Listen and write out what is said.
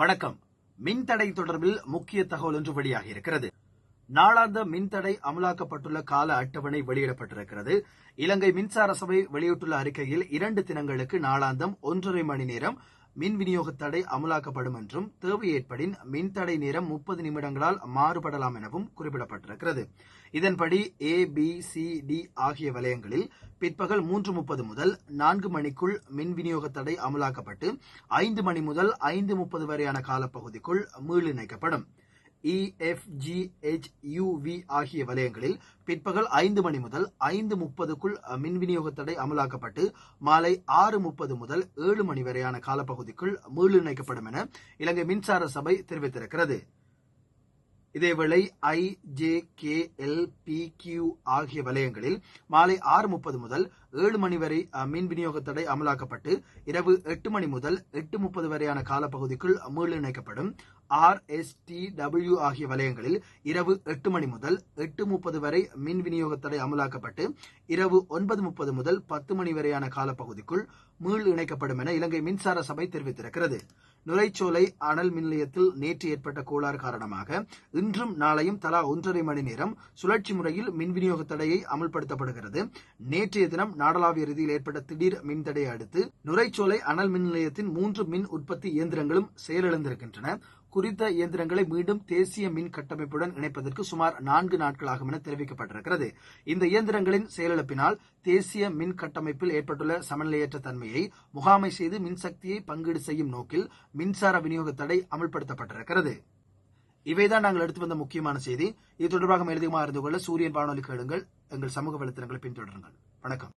வணக்கம். மின்தடை தொடர்பில் முக்கிய தகவல் ஒன்று வெளியாகி இருக்கிறது நாளாந்த மின்தடை அமலாக்கப்பட்டுள்ள கால அட்டவணை வெளியிடப்பட்டிருக்கிறது. இலங்கை மின்சார சபை வெளியிட்டுள்ள அறிக்கையில் இரண்டு தினங்களுக்கு நாளாந்தம் ஒன்றரை மணி நேரம் மின் விநியோக தடை அமலாக்கப்படும் என்றும் தேவை ஏற்படின் மின் தடை நேரம் முப்பது நிமிடங்களால் மாறுபடலாம் எனவும் குறிப்பிடப்பட்டிருக்கிறது. இதன்படி ஏ பி சி டி ஆகிய வலயங்களில் பிற்பகல் மூன்று முப்பது முதல் நான்கு மணிக்குள் மின் விநியோக தடை அமலாக்கப்பட்டு ஐந்து மணி முதல் ஐந்து முப்பது வரையான காலப்பகுதிக்குள் மீளிணைக்கப்படும் இஎஃப்ஜிஹெச்யூவி ஆகிய வலயங்களில் பிற்பகல் ஐந்து மணி முதல் ஐந்து முப்பதுக்குள் மின் விநியோக தடை அமலாக்கப்பட்டு மாலை ஆறு முப்பது முதல் ஏழு மணி வரையான காலப்பகுதிக்குள் மீளிணைக்கப்படும் என இலங்கை மின்சார சபை தெரிவித்திருக்கிறது. இதேவேளை I J K L P Q ஆகிய வலயங்களில் மாலை ஆறு முப்பது முதல் ஏழு மணி வரை மின் விநியோக தடை அமலாக்கப்பட்டு இரவு எட்டு மணி முதல் எட்டு முப்பது வரையான காலப்பகுதிக்குள் மீளிணைக்கப்படும் ஆர் எஸ் டி டபிள்யூ ஆகிய வலயங்களில் இரவு எட்டு மணி முதல் எட்டு முப்பது வரை மின் விநியோக தடை அமலாக்கப்பட்டு இரவு ஒன்பது முப்பது முதல் பத்து மணி வரையான காலப்பகுதிக்குள் மீள் இணைக்கப்படும் என இலங்கை மின்சார சபை தெரிவித்திருக்கிறது. நுரைச்சோலை அனல் மின் நிலையத்தில் நேற்று ஏற்பட்ட கோளாறு காரணமாக இன்றும் நாளையும் தலா ஒன்றரை மணி நேரம் சுழற்சி முறையில் மின் விநியோக தடையை அமல்படுத்தப்படுகிறது. நேற்றைய தினம் நாடளாவிய ரீதியில் ஏற்பட்ட திடீர் மின்தடையை அடுத்து நுரைச்சோலை அனல் மின் நிலையத்தின் மூன்று மின் உற்பத்தி இயந்திரங்களும் செயலிழந்திருக்கின்றன. குறித்த இயந்திரங்களை மீண்டும் தேசிய மின் கட்டமைப்புடன் இணைப்பதற்கு சுமார் நான்கு நாட்களாகும் என தெரிவிக்கப்பட்டிருக்கிறது. இந்த இயந்திரங்களின் செயலிழப்பினால் தேசிய மின் கட்டமைப்பில் ஏற்பட்டுள்ள சமநிலையற்ற தன்மையை முகாமை செய்து மின்சக்தியை பங்கீடு செய்யும் நோக்கில் மின்சார விநியோக தடை அமல்படுத்தப்பட்டிருக்கிறது. இவைதான் நாங்கள் எடுத்து வந்த முக்கியமான செய்தி. இது தொடர்பாக மேலதிகமாக அறிந்து கொள்ள சூரியன் வானொலி கேளுங்கள். எங்கள் சமூக வலைத்தளங்களை பின்தொடருங்கள். வணக்கம்.